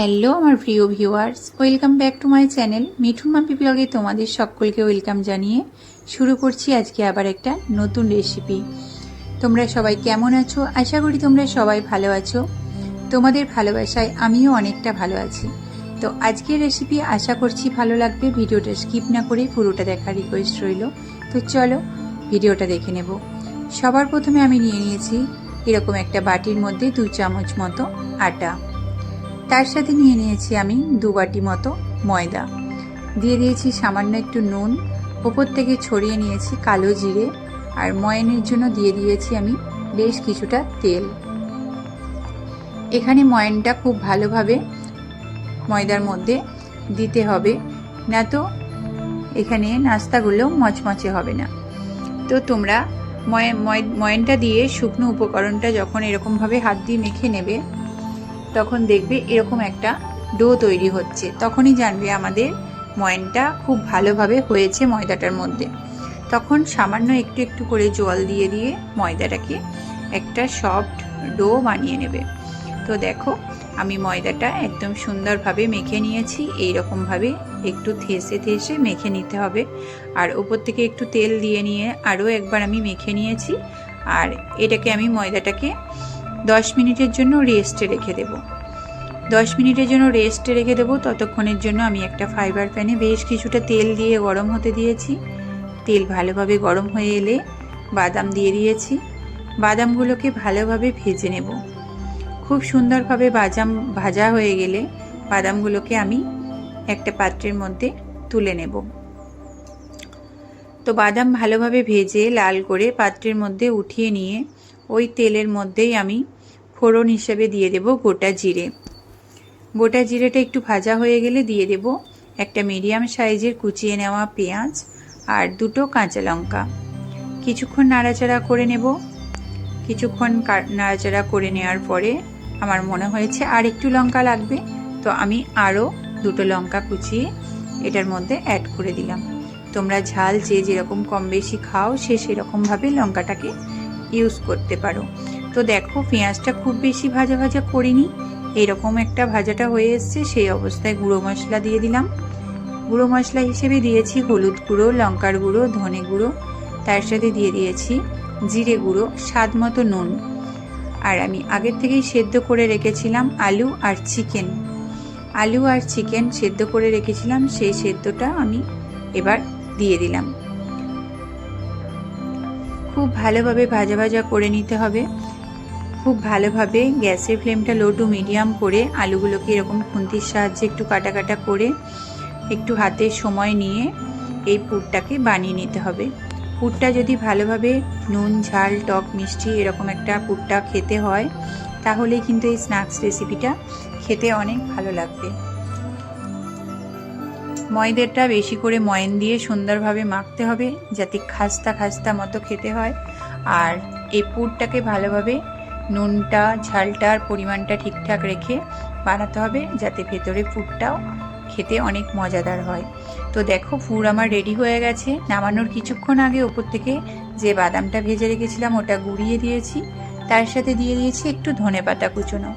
Hello আমার প্রিয় viewers welcome back to my channel Mithun মাপি ব্লগে তোমাদের সকলকে ওয়েলকাম জানিয়ে শুরু করছি আজকে আবার একটা নতুন রেসিপি তোমরা সবাই কেমন আছো? আশা করি তোমরা সবাই ভালো আছো। তোমাদের ভালোবাসায় আমিও অনেকটা ভালো আছি। তো আজকের রেসিপি আশা করছি ভালো লাগবে। ভিডিওটা স্কিপ না করে পুরোটা দেখার রিকোয়েস্ট রইল। তো চলো ভিডিওটা দেখে নেব। সবার প্রথমে আমি নিয়ে নিয়েছি এরকম একটা বাটির মধ্যে দু চামচ মতো আটা। তার সাথে নিয়ে নিয়েছি আমি দু বাটি মতো ময়দা। দিয়ে দিয়েছি সামান্য একটু নুন, ওপর থেকে ছড়িয়ে নিয়েছি কালো জিরে, আর ময়নের জন্য দিয়ে দিয়েছি আমি বেশ কিছুটা তেল। এখানে ময়নটা খুব ভালোভাবে ময়দার মধ্যে দিতে হবে, না তো এখানে নাস্তাগুলো মচমচে হবে না। তো তোমরা ময়, ময়- ময়নটা দিয়ে শুকনো উপকরণটা যখন এরকমভাবে হাত দিয়ে মেখে নেবে তখন দেখবে এরকম একটা ডো তৈরি হচ্ছে। তখনই জানবে আমাদের ময়নটা খুব ভালোভাবে হয়েছে ময়দাটার মধ্যে। তখন সামান্য একটু একটু করে জল দিয়ে দিয়ে ময়দাটাকে একটা সফট ডো বানিয়ে নেবে। তো দেখো, আমি ময়দাটা একদম সুন্দরভাবে মেখে নিয়েছি। এই রকমভাবে একটু থেসে থেসে মেখে নিতে হবে। আর ওপর থেকে একটু তেল দিয়ে নিয়ে আরও একবার আমি মেখে নিয়েছি। আর এটাকে আমি ময়দাটাকে দশ মিনিটের জন্য রেস্টে রেখে দেব। দশ মিনিটের জন্য রেস্টে রেখে দেবো, ততক্ষণের জন্য আমি একটা ফাইবার প্যানে বেশ কিছুটা তেল দিয়ে গরম হতে দিয়েছি। তেল ভালোভাবে গরম হয়ে এলে বাদাম দিয়ে দিয়েছি। বাদামগুলোকে ভালোভাবে ভেজে নেব। খুব সুন্দরভাবে বাদাম ভাজা হয়ে গেলে বাদামগুলোকে আমি একটা পাত্রের মধ্যে তুলে নেব। তো বাদাম ভালোভাবে ভেজে লাল করে পাত্রের মধ্যে উঠিয়ে নিয়ে ওই তেলের মধ্যেই আমি ফোড়ন হিসেবে দিয়ে দেব গোটা জিরে। গোটা জিরেটা একটু ভাজা হয়ে গেলে দিয়ে দেব একটা মিডিয়াম সাইজের কুচিয়ে নেওয়া পেঁয়াজ আর দুটো কাঁচা লঙ্কা। কিছুক্ষণ নাড়াচাড়া করে নেব। কিছুক্ষণ নাড়াচাড়া করে নেওয়ার পরে আমার মনে হয়েছে আর একটু লঙ্কা লাগবে, তো আমি আরও দুটো লঙ্কা কুচিয়ে এটার মধ্যে অ্যাড করে দিলাম। তোমরা ঝাল যে যেরকম কম বেশি খাও সে সেরকমভাবে লঙ্কাটাকে ইউজ করতে পারো। তো দেখো, পেঁয়াজটা খুব বেশি ভাজা ভাজা করিনি। এরকম একটা ভাজাটা হয়ে এসছে, সেই অবস্থায় গুঁড়ো মশলা দিয়ে দিলাম। গুঁড়ো মশলা হিসেবে দিয়েছি হলুদ গুঁড়ো, লঙ্কার গুঁড়ো, ধনে গুঁড়ো। তার সাথে দিয়ে দিয়েছি জিরে গুঁড়ো, স্বাদ মতো নুন। আর আমি আগের থেকেই সেদ্ধ করে রেখেছিলাম আলু আর চিকেন। আলু আর চিকেন সেদ্ধ করে রেখেছিলাম, সেই সেদ্ধটা আমি এবার দিয়ে দিলাম। খুব ভালোভাবে ভাজা ভাজা করে নিতে হবে। খুব ভালোভাবে গ্যাসের ফ্লেমটা লো টু মিডিয়াম করে আলুগুলোকে এরকম খুন্তির সাহায্যে একটু কাটা কাটা করে একটু হাতে সময় নিয়ে এই পুরটাকে বানিয়ে নিতে হবে। পুরটা যদি ভালোভাবে নুন, ঝাল, টক, মিষ্টি এরকম একটা পুরটা খেতে হয় তাহলে কিন্তু এই স্ন্যাক্স রেসিপিটা খেতে অনেক ভালো লাগবে। ময়দাটা বেশি করে ময়ন দিয়ে সুন্দরভাবে মাখতে হবে যাতে খাস্তা খাস্তা মতো খেতে হয়। আর এই পুরটাকে ভালোভাবে নুনটা ঝালটার পরিমাণটা ঠিকঠাক রেখে বানাতে হবে যাতে ভেতরে পুরটাও খেতে অনেক মজাদার হয়। তো দেখো, পুর আমার রেডি হয়ে গেছে। নামানোর কিছুক্ষণ আগে ওপর থেকে যে বাদামটা ভেজে রেখেছিলাম ওটা গুঁড়িয়ে দিয়েছি। তার সাথে দিয়ে দিয়েছি একটু ধনে পাতা কুচোনো।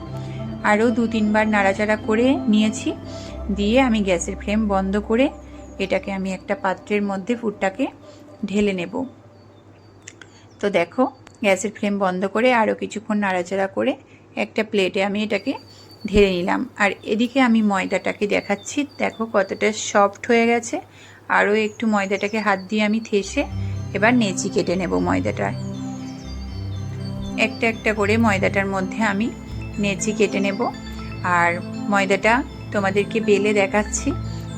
আরও দু তিনবার নাড়াচাড়া করে নিয়েছি। দিয়ে আমি গ্যাসের ফ্লেম বন্ধ করে এটাকে আমি একটা পাত্রের মধ্যে পুরটাকে ঢেলে নেব। তো দেখো, গ্যাসের ফ্লেম বন্ধ করে আরও কিছুক্ষণ নাড়াচাড়া করে একটা প্লেটে আমি এটাকে ঢেলে নিলাম। আর এদিকে আমি ময়দাটাকে দেখাচ্ছি। দেখো কতটা সফট হয়ে গেছে। আরও একটু ময়দাটাকে হাত দিয়ে আমি থেসে এবার নেচি কেটে নেব ময়দাটা। একটা একটা করে ময়দাটার মধ্যে আমি নেচি কেটে নেব। আর ময়দাটা তোমাদেরকে বেলে দেখাচ্ছি।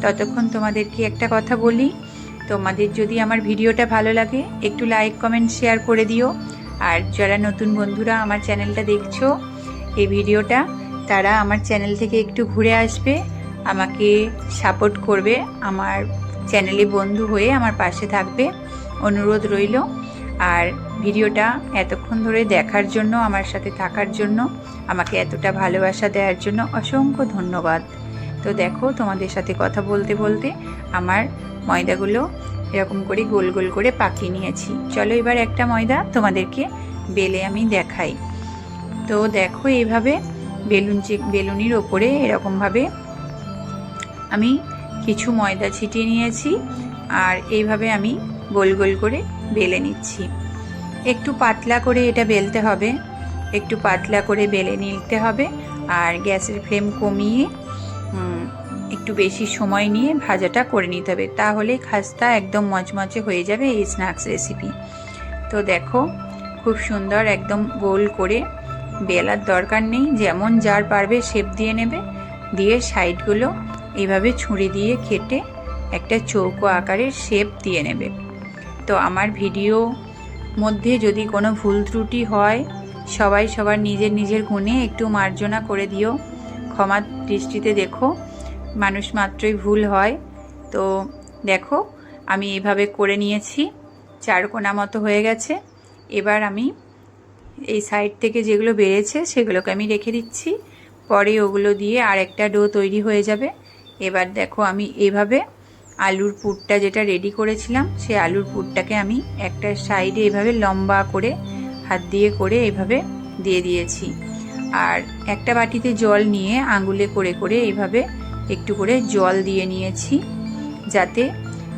ততক্ষণ তোমাদেরকে একটা কথা বলি। তোমাদের যদি আমার ভিডিওটা ভালো লাগে, একটু লাইক কমেন্ট শেয়ার করে দিও। আর যারা নতুন বন্ধুরা আমার চ্যানেলটা দেখছ, এই ভিডিওটা, তারা আমার চ্যানেল থেকে একটু ঘুরে আসবে, আমাকে সাপোর্ট করবে, আমার চ্যানেলে বন্ধু হয়ে আমার পাশে থাকবে, অনুরোধ রইল। আর ভিডিওটা এতক্ষণ ধরে দেখার জন্য, আমার সাথে থাকার জন্য, আমাকে এতটা ভালোবাসা দেওয়ার জন্য অসংখ্য ধন্যবাদ। তো দেখো তোমাদের সাথে কথা বলতে বলতে আমার ময়দাগুলো এরকম করে গোল গোল করে পাকিয়ে নিয়েছি। চলো এবার একটা ময়দা তোমাদেরকে বেলে আমি দেখাই। তো দেখো এইভাবে বেলুন বেলুনির ওপরে এরকমভাবে আমি কিছু ময়দা ছিটিয়ে নিয়েছি আর এইভাবে আমি গোল গোল করে বেলে নিচ্ছি। একটু পাতলা করে এটা বেলতে হবে। একটু পাতলা করে বেলে নিতে হবে আর গ্যাসের ফ্লেম কমিয়ে একটু বেশি সময় নিয়ে ভাজাটা করে নিতে হবে। তাহলে খাস্তা একদম মচমচে হয়ে যাবে এই স্ন্যাক্স রেসিপি। তো দেখো, খুব সুন্দর একদম গোল করে বেলার দরকার নেই, যেমন যার পারবে শেপ দিয়ে নেবে। দিয়ে সাইডগুলো এইভাবে ছুরি দিয়ে কেটে একটা চৌকো আকারের শেপ দিয়ে নেবে। তো আমার ভিডিও মধ্যে যদি কোনো ভুল ত্রুটি হয়, সবাই সবার নিজের নিজের গুণে একটু মার্জনা করে দিও। ক্ষমা দৃষ্টিতে দেখো মানুষ মাত্রই ভুল হয়। তো দেখো, আমি এভাবে করে নিয়েছি চারকোনা মতো হয়ে গেছে। এবার আমি এই সাইড থেকে যেগুলো বেড়েছে, সেগুলোকে আমি রেখে দিচ্ছি। পরে ওগুলো দিয়ে আর একটা ডো তৈরি হয়ে যাবে। এবার দেখো, আমি এভাবে আলুর পুরটা যেটা রেডি করেছিলাম, সেই আলুর পুরটাকে আমি একটা সাইডে এভাবে লম্বা করে, হাত দিয়ে করে এভাবে দিয়ে দিয়েছি। আর একটা বাটিতে জল নিয়ে আঙুলে করে করে এইভাবে একটু করে জল দিয়ে নিয়েছি যাতে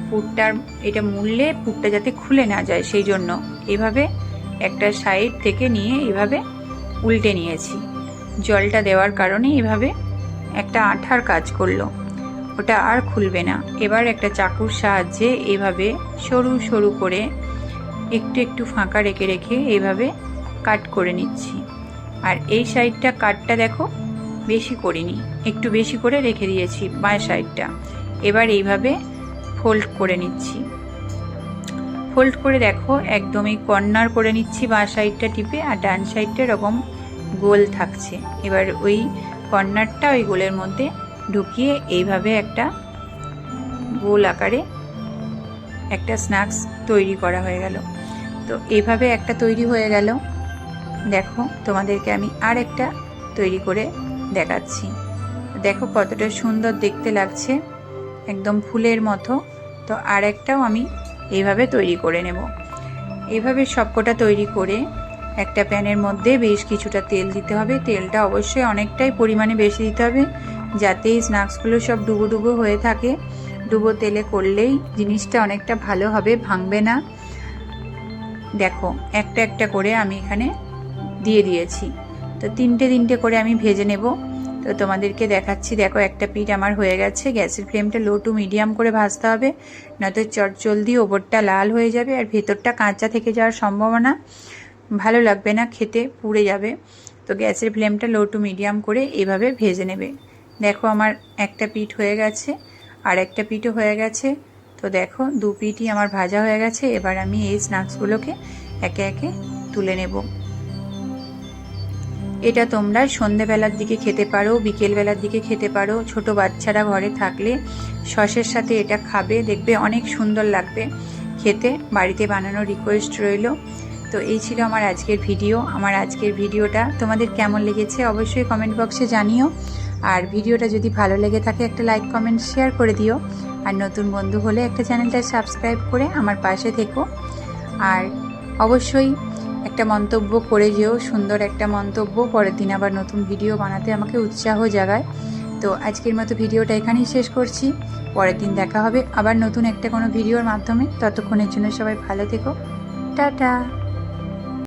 পুরটার এটা মুড়লে পুরটা যাতে খুলে না যায়, সেই জন্য এভাবে একটা সাইড থেকে নিয়ে এভাবে উল্টে নিয়েছি। জলটা দেওয়ার কারণে এভাবে একটা আঠার কাজ করল। ওটা আর খুলবে না। এবার একটা চাকুর সাহায্যে এভাবে সরু সরু করে একটু একটু ফাঁকা রেখে রেখে এভাবে কাট করে নিচ্ছি। আর এই সাইডটা কাটটা দেখো বেশি করিনি। একটু বেশি করে রেখে দিয়েছি বাঁ সাইডটা। এবার এইভাবে ফোল্ড করে নিচ্ছি। ফোল্ড করে দেখো, একদমই কর্নার করে নিচ্ছি বাঁ সাইডটা টিপে আর ডান সাইডটা এরকম গোল থাকছে। এবার ওই কর্নারটা ওই গোলের মধ্যে ঢুকিয়ে এইভাবে একটা গোল আকারে একটা স্ন্যাক্স তৈরি করা হয়ে গেল। তো এইভাবে একটা তৈরি হয়ে গেল। দেখো, তোমাদেরকে আমি আর একটা তৈরি করে দেখাচ্ছি। দেখো কতটা সুন্দর দেখতে লাগছে। একদম ফুলের মতো। তো আর একটাও আমি এইভাবে তৈরি করে নেব। এইভাবে সবকটা তৈরি করে একটা প্যানের মধ্যে বেশ কিছুটা তেল দিতে হবে। তেলটা অবশ্যই অনেকটাই পরিমাণে বেশি দিতে হবে, যাতে এই স্ন্যাক্সগুলো সব ডুবো ডুবো হয়ে থাকে। ডুবো তেলে করলেই জিনিসটা অনেকটা ভালো হবে, ভাঙবে না। দেখো, একটা একটা করে আমি এখানে দিয়ে দিয়েছি। তো তিনটে তিনটে করে আমি ভেজে নেব। তো তোমাদেরকে দেখাচ্ছি, দেখো একটা পিঠ আমার হয়ে গেছে, গ্যাসের ফ্লেমটা লো টু মিডিয়াম করে ভাজতে হবে, নয়তো চটজলদি ওপরটা লাল হয়ে যাবে আর ভেতরটা কাঁচা থেকে যাওয়ার সম্ভাবনা ভালো লাগবে না, খেতে পুড়ে যাবে। তো গ্যাসের ফ্লেমটা লো টু মিডিয়াম করে এভাবে ভেজে নেবে। দেখো আমার একটা পিঠ হয়ে গেছে, আর একটা পিঠও হয়ে গেছে। তো দেখো দু পিঠই আমার ভাজা হয়ে গেছে, এবার আমি এই স্ন্যাক্সগুলোকে একে একে তুলে নেব। এটা তোমরা সন্ধেবেলার দিকে খেতে পারো, বিকেলবেলার দিকে খেতে পারো। ছোট বাচ্চারা ঘরে থাকলে সসের সাথে এটা খাবে, দেখবে অনেক সুন্দর লাগবে। খেতে, বাড়িতে বানানোর রিকোয়েস্ট রইল। তো এই ছিল আমার আজকের ভিডিও আমার আজকের ভিডিওটা তোমাদের কেমন লেগেছে অবশ্যই কমেন্ট বক্সে জানিও। আর ভিডিওটা যদি ভালো লেগে থাকে, একটা লাইক কমেন্ট শেয়ার করে দিও। আর নতুন বন্ধু হলে একটা চ্যানেলটা সাবস্ক্রাইব করে আমার পাশে থেকো। আর অবশ্যই একটা মন্তব্য করে যেও, সুন্দর একটা মন্তব্য। পরের দিন আবার নতুন ভিডিও বানাতে আমাকে উৎসাহ জাগায়। তো আজকের মতো ভিডিওটা এখানেই শেষ করছি। পরের দিন দেখা হবে আবার নতুন একটা কোনো ভিডিওর মাধ্যমে। ততক্ষণের জন্য সবাই ভালো থেকো। টাটা!